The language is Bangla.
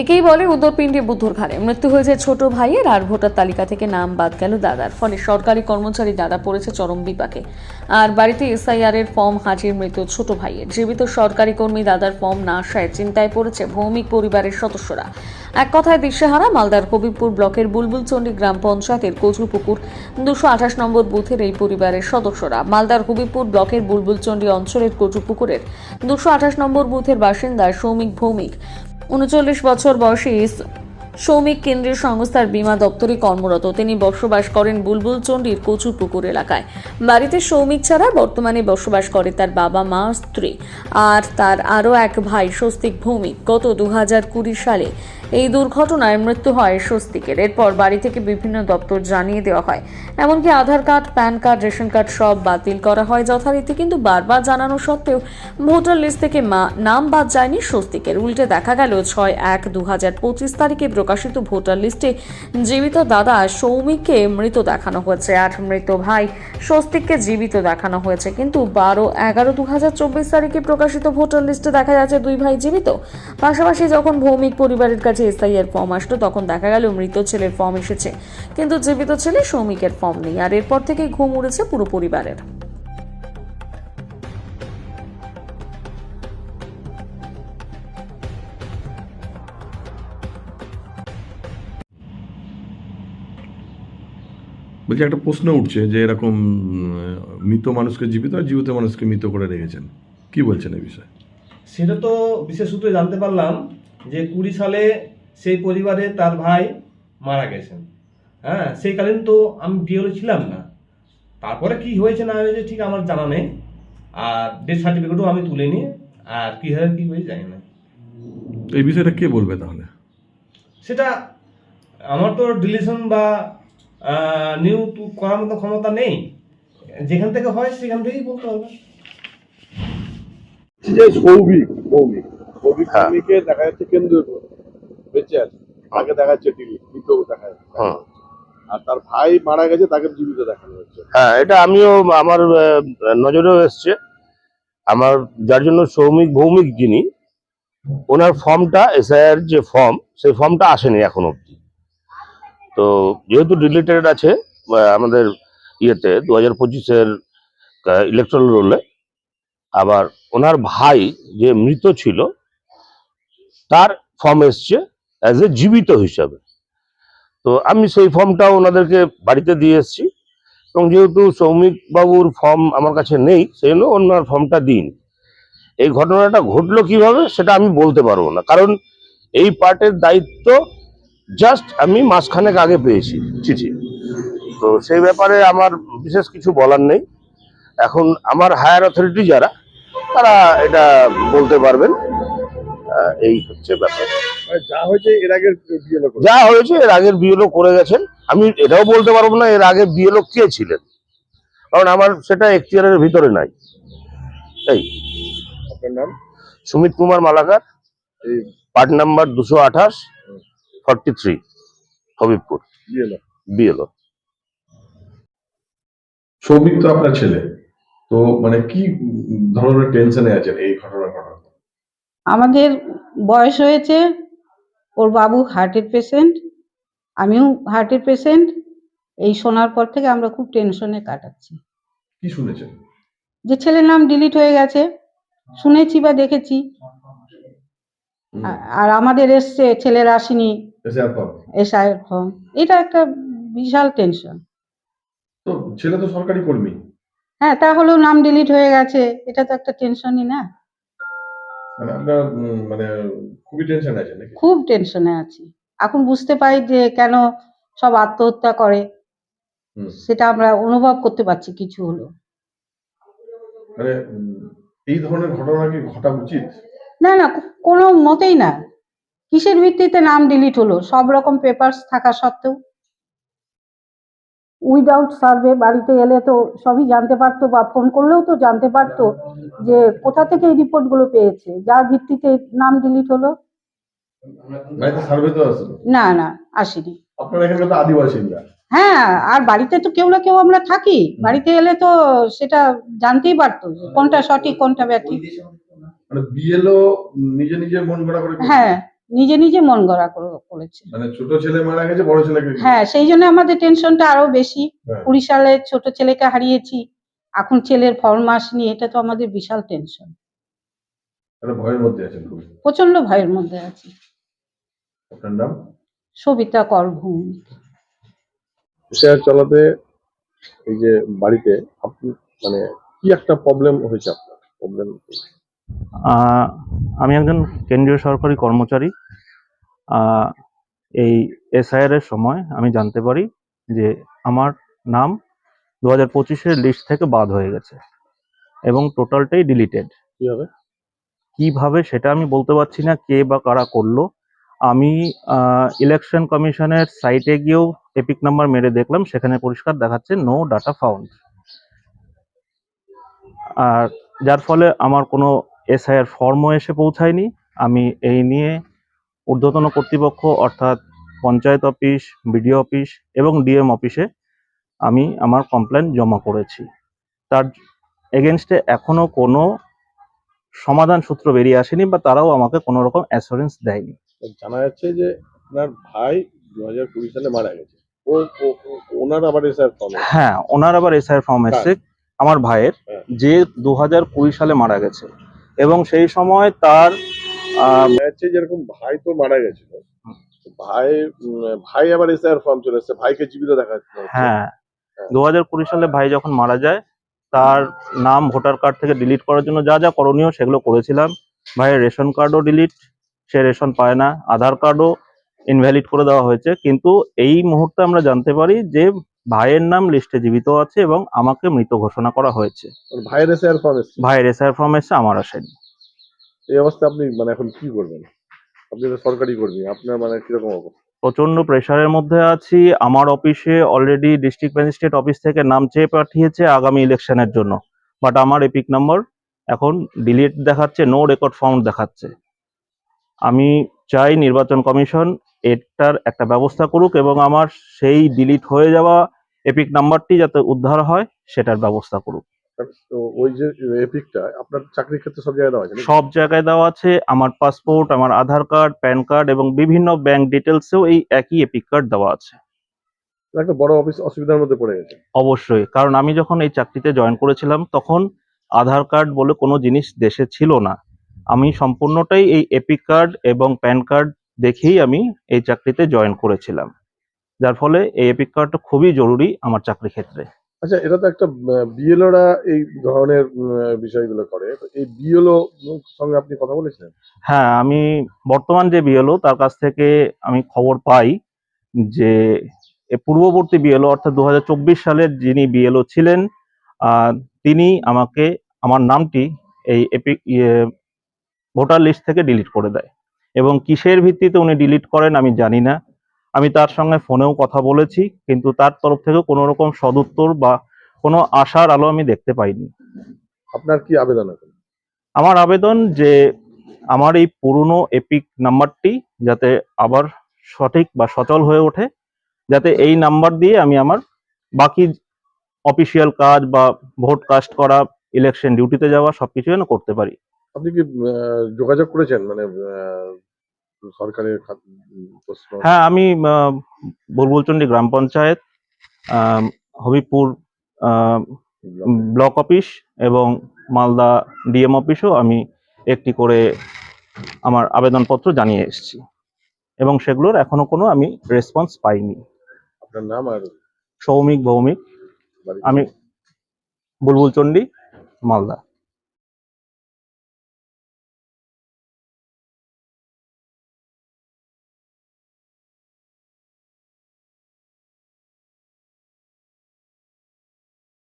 একেই বলে উত্তরপিণ্ডি বুদ্ধর ঘাড়ে। মৃত্যু হয়েছে ছোট ভাইয়ের আর ভোটার তালিকা থেকে নাম বাদ গেল দাদার। ফলে সরকারি কর্মচারী দাদা পড়েছে চরম বিপাকে। আর বাড়িতে এসআইআর এর ফর্ম হাজির মৃত ছোট ভাইয়ের। জীবিত সরকারি কর্মী দাদার ফর্ম না আসায় চিন্তায় পড়েছে ভৌমিক পরিবারের সদস্যরা। এক কথায় দিশেহারা, মালদার কবিরপুর ব্লকের বুলবুলচন্ডী গ্রাম পঞ্চায়েতের কচুপুকুর দুশো আঠাশ নম্বর বুথের এই পরিবারের সদস্যরা। মালদার হবিবপুর ব্লকের বুলবুলচন্ডী অঞ্চলের কচুপুকুরের দুশো আঠাশ নম্বর বুথের বাসিন্দা সৌমিক ভৌমিক। উনচল্লিশ বছর বয়সে শ্রমিক কেন্দ্রীয় সংস্থার বীমা দপ্তরে কর্মরত। তিনি বসবাস করেন বুলবুল চন্ডীর কচু পুকুর এলাকায়। বাড়িতে সৌমিক ছাড়া বর্তমানে বসবাস করে তার বাবা মা, স্ত্রী আর তার আরও এক ভাই, স্বস্তিক ভৌমিক। গত দু সালে এই দুর্ঘটনায় মৃত্যু হয় স্বস্তিকের। এরপর বাড়ি থেকে বিভিন্ন দপ্তর জানিয়ে দেওয়া হয়। এমনকি Aadhaar card, PAN card, ration card সব বাতিল করা হয় যথারীতি, কিন্তু বারবার জানানো সত্ত্বেও ভোটার লিস্ট থেকে নাম বাদ যায়নি স্বস্তিকের। উল্টে দেখা গেল ছয় এক দু হাজার পঁচিশ তারিখে প্রকাশিত ভোটার লিস্টে জীবিত দাদা সৌমিককে মৃত দেখানো হয়েছে। আর মৃত ভাই স্বস্তিককে জীবিত দেখানো হয়েছে। কিন্তু বারো এগারো দু হাজার চব্বিশ তারিখে প্রকাশিত ভোটার লিস্টে দেখা যাচ্ছে দুই ভাই জীবিত। পাশাপাশি যখন ভৌমিক পরিবারের কাছে এসআইয়ের ফর্ম আসলো তখন দেখা গেল মৃত ছেলের ফর্ম এসেছে। কিন্তু জীবিত ছেলে সৌমিকের ফর্ম নেই আর এরপর থেকেই ঘুম উড়েছে পুরো পরিবারের। বলছি একটা প্রশ্ন উঠছে যে এরকম মৃত মানুষকে জীবিত আর জীবিত মানুষকে মৃত করে রেখেছেন। কি বলছেন এই বিষয়ে? সেটা তো বিশেষ সূত্রে জানতে পারলাম যে কুড়ি সালে সেই পরিবারে তার ভাই মারা গেছেন। হ্যাঁ সেইকালীন তো আমি বিয়েলে ছিলাম না। তারপরে কি হয়েছে না হয়েছে ঠিক আমার জানা নেই। আর ডেথ সার্টিফিকেটও আমি তুলিনি। আর কীভাবে কী হয়েছে জানি না। এই বিষয়টা কে বলবে তাহলে? সেটা আমার তো ডিলিশন বা নিউ করার মতো ক্ষমতা নেই। যেখান থেকে হয় সেখান থেকেই বলতে হবে। যে সৌভিক সৌভিক। সৌভিক হ্যাঁ। দেখা যাচ্ছে কেন্দ্র বেঁচে আছে। আগে দেখা যাচ্ছে টিভি মৃত দেখা যাচ্ছে হ্যাঁ। আর তার ভাই মারা গেছে তাকে জীবিত দেখানো হচ্ছে। হ্যাঁ এটা আমিও আমার নজরেও এসছে। আমার যার জন্য সৌমিক ভৌমিক যিনি ওনার ফর্মটা এসআইআর যে ফর্ম সেই ফর্মটা আসেনি এখন অবধি। তো যেহেতু ডিলিটেড আছে আমাদের ইয়েতে দু হাজার পঁচিশের ইলেকট্রাল রোলে আবার ওনার ভাই যে মৃত ছিল তার ফর্ম এসছে। অ্যাজ এ জীবিত হিসাবে। তো আমি সেই ফর্মটা ওনাদেরকে বাড়িতে দিয়ে এসেছি। এবং যেহেতু সৌমিক বাবুর ফর্ম আমার কাছে নেই, সেই জন্য ওনার ফর্মটা দিন এই ঘটনাটা ঘটলো কীভাবে, সেটা আমি বলতে পারব না। কারণ এই পার্টের দায়িত্ব জাস্ট আমি মাসখানেক আগে পেয়েছি, চিঠি। তো সেই ব্যাপারে আমার বিশেষ কিছু বলার নেই। এখন আমার হায়ার অথরিটি যারা, তারা এটা বলতে পারবেন। এই হচ্ছে ব্যাপার। যা হয়েছে এর আগে বিয়ে করে। যা হয়েছে এর আগের বিএলও করে গেছেন। আমি এটাও বলতে পারব না এর আগে বিএলও কে ছিলেন। কারণ আমার সেটা এখতিয়ারের ভিতরে নাই। এই আপনার নাম? সুমিত কুমার মালাকার এই পার্ট নাম্বার দুশো আঠাশ ফর্টি থ্রি হবিবপুর। বিয়ে বিএলও সৌমিক তো আপনার ছেলে। তো মানে কি ধরনের টেনশনে আছেন এই ঘটনা ঘটার পর? আমাদের বয়স হয়েছে ওর বাবু হার্টের পেশেন্ট আমিও হার্টের পেশেন্ট এই শোনার পর থেকে আমরা খুব টেনশনে কাটাচ্ছি। কি শুনেছেন? যে ছেলের নাম ডিলিট হয়ে গেছে শুনেছি বা দেখেছি। আর আমাদের এসছে ছেলের আসেনি ফর্ম এটা একটা বিশাল টেনশন তো ছেলে তো সরকারি কর্মী। হ্যাঁ তাহলেও নাম ডিলিট হয়ে গেছে এটা তো একটা টেনশনই না। মানে মানে খুবই টেনশন আছে নাকি? খুব টেনশনে আছি। এখন বুঝতে পারি যে কেন সব আত্মহত্যা করে। হুম, সেটা আমরা অনুভব করতে পারছি কিছু হলো মানে উম, এই ধরনের ঘটনা কি ঘটা উচিত? না না কো- কোনো মতেই না। কিসের ভিত্তিতে নাম ডিলিট হলো? সব রকম পেপারস থাকা সত্ত্বেও। উইদাউট সার্ভে বাড়িতে এলে তো সবই জানতে পারতো বা ফোন করলেও তো জানতে পারতো যে কোথা থেকে এই রিপোর্টগুলো পেয়েছে যার ভিত্তিতে নাম ডিলিট হলো? না না আসেনি। হ্যাঁ আর বাড়িতে তো কেউ না কেউ আমরা থাকি। বাড়িতে এলে তো সেটা জানতেই পারতো কোনটা সঠিক কোনটা ব্যাঠিক। মানে বিএলও নিজে নিজে মন গড়া করে হ্যাঁ নিজে নিজে মন গড়া করে- করেছে। মানে ছোট ছেলে মারা গেছে বড় ছেলেকে হ্যাঁ সেই জন্য আমাদের টেনশনটা আরও বেশি। হ্যাঁ। কুড়ি সালে ছোট ছেলেকে হারিয়েছি এখন ছেলের ফর্ম আসনি এটা তো আমাদের বিশাল টেনশন। ভয়ের মধ্যে আছেন প্রচণ্ড ভয়ের মধ্যে আছি। আপনার নাম? সবিতা করভূমি। শেয়ার চালাতে এই যে বাড়িতে আপনি মানে কি একটা প্রবলেম হয়েছে আপনার? প্রবলেম আমি একজন কেন্দ্রীয় সরকারি কর্মচারী। এই এসআইআর এর সময় আমি জানতে পারি যে আমার নাম দু হাজার পঁচিশের লিস্ট থেকে বাদ হয়ে গেছে এবং টোটালটাই ডিলিটেড। কীভাবে? কীভাবে সেটা আমি বলতে পারছি না কে বা কারা করল। আমি ইলেকশন কমিশনের সাইটে গিয়েও এপিক নাম্বার মেরে দেখলাম সেখানে পরিষ্কার দেখাচ্ছে নো ডাটা ফাউন্ড আর যার ফলে আমার কোনো এসআইআর ফর্মও এসে পৌঁছায়নি। আমি এই নিয়ে ঊর্ধ্বতন কর্তৃপক্ষ অর্থাৎ পঞ্চায়েত অফিস বিডিও অফিস এবং ডিএম অফিসে আমি আমার কমপ্লেন জমা করেছি। তার এগেনস্টে এখনও কোনো সমাধান সূত্র বেরিয়ে আসেনি বা তারাও আমাকে কোনো রকম অ্যাসুরেন্স দেয়নি। জানা যাচ্ছে যে আপনার ভাই দু হাজার কুড়ি সালে মারা গেছে। ও ওনার আবার এসআর ফর্ম হ্যাঁ ওনার আবার এসআইআর ফর্ম এসছে আমার ভাইয়ের হ্যাঁ। যে দু হাজার কুড়ি সালে মারা গেছে। এবং সেই সময় তার জানা যেরকম ভাই তো মারা গেছিল ভাই ভাই আবার এসআর ফর্ম চলে এসছে ভাইকে জীবিত দেখা যাচ্ছে। হ্যাঁ। দু হাজার কুড়ি সালে ভাই যখন মারা যায় তার নাম ভোটার কার্ড থেকে ডিলিট করার জন্য যা যা করণীয় সেগুলো করেছিলাম। ভাইয়ের রেশন কার্ডও ডিলিট সে রেশন পায় না। আধার কার্ডও ইনভ্যালিড করে দেওয়া হয়েছে। কিন্তু এই মুহূর্তে আমরা জানতে পারি যে ভাইয়ের নাম লিস্টে জীবিত আছে এবং আমাকে মৃত ঘোষণা করা হয়েছে। মানে ভাইয়ের এসআর ফর্ম এসছে? ভাইয়ের ফর্ম এসে আমার আসেনি এই অবস্থা আপনি মানে এখন কি করবেন? আপনি তো সরকারি কর্মী আপনার মানে কীরকম অবস্থা? প্রচণ্ড প্রেশারের মধ্যে আছি। আমার অফিসে অলরেডি ডিস্ট্রিক্ট ম্যাজিস্ট্রেট অফিস থেকে নাম চেয়ে পাঠিয়েছে আগামী ইলেকশনের জন্য। বাট আমার এপিক নম্বর এখন ডিলিট দেখাচ্ছে নো রেকর্ড ফাউন্ড দেখাচ্ছে। আমি চাই নির্বাচন কমিশন এটার একটা ব্যবস্থা করুক এবং আমার সেই ডিলিট হয়ে যাওয়া এপিক নাম্বারটি যাতে উদ্ধার হয় সেটার ব্যবস্থা করুক তো ওই যে এপিকটা আপনার চাকরির ক্ষেত্রে সব জায়গায় দেওয়া আছে সব জায়গায় দেওয়া আছে। আমার পাসপোর্ট আমার আধার কার্ড প্যান কার্ড এবং বিভিন্ন ব্যাংক ডিটেলসেও এই একই এপিক কার্ড দেওয়া আছে। একটা বড় অফিস অসুবিধার মধ্যে পড়ে গেছে। অবশ্যই কারণ আমি যখন এই চাকরিতে জয়েন করেছিলাম তখন আধার কার্ড বলে কোনো জিনিস দেশে ছিল না। আমি সম্পূর্ণটাই এই এপিক কার্ড এবং প্যান কার্ড দেখেই আমি এই চাকরিতে জয়েন করেছিলাম। যার ফলে এই এপিক কার্ডটা খুবই জরুরি আমার চাকরি ক্ষেত্রে। আচ্ছা এটা তো একটা বিএলওরা এই ধরনের বিষয়গুলো করে। এই বিএলও সঙ্গে আপনি কথা বলেছিলেন? হ্যাঁ আমি বর্তমান যে বিএলও তার কাছ থেকে আমি খবর পাই যে এ পূর্ববর্তী বিএলও অর্থাৎ দু হাজার চব্বিশ সালের যিনি বিএলও ছিলেন তিনি আমাকে আমার নামটি এই এপিক ভোটার লিস্ট থেকে ডিলিট করে দেয়। এবং কিসের ভিত্তিতে উনি ডিলিট করেন আমি জানি না। আমি তার সঙ্গে ফোনেও কথা বলেছি কিন্তু তার তরফ থেকে কোনো রকম সদুত্তর বা কোনো আশার আলো আমি দেখতে পাইনি। আপনার কি আবেদন এখন? আমার আবেদন যে আমার এই পুরনো এপিক নাম্বারটি যাতে আবার সঠিক বা সচল হয়ে ওঠে যাতে এই নাম্বার দিয়ে আমি আমার বাকি অফিসিয়াল কাজ বা ভোট কাস্ট করা ইলেকশন ডিউটিতে যাওয়া সবকিছু যেন করতে পারি। আপনি কি যোগাযোগ করেছেন? মানে সরকারের হ্যাঁ আমি বুলবুলচন্ডী গ্রাম পঞ্চায়েত হবিপুর ব্লক অফিস এবং মালদা ডিএম অফিসও আমি একটি করে আমার আবেদনপত্র জানিয়ে এসেছি। এবং সেগুলোর এখনও কোনো আমি রেসপন্স পাইনি। আপনার নাম আর সৌমিক ভৌমিক। আমি বুলবুলচন্ডী মালদা।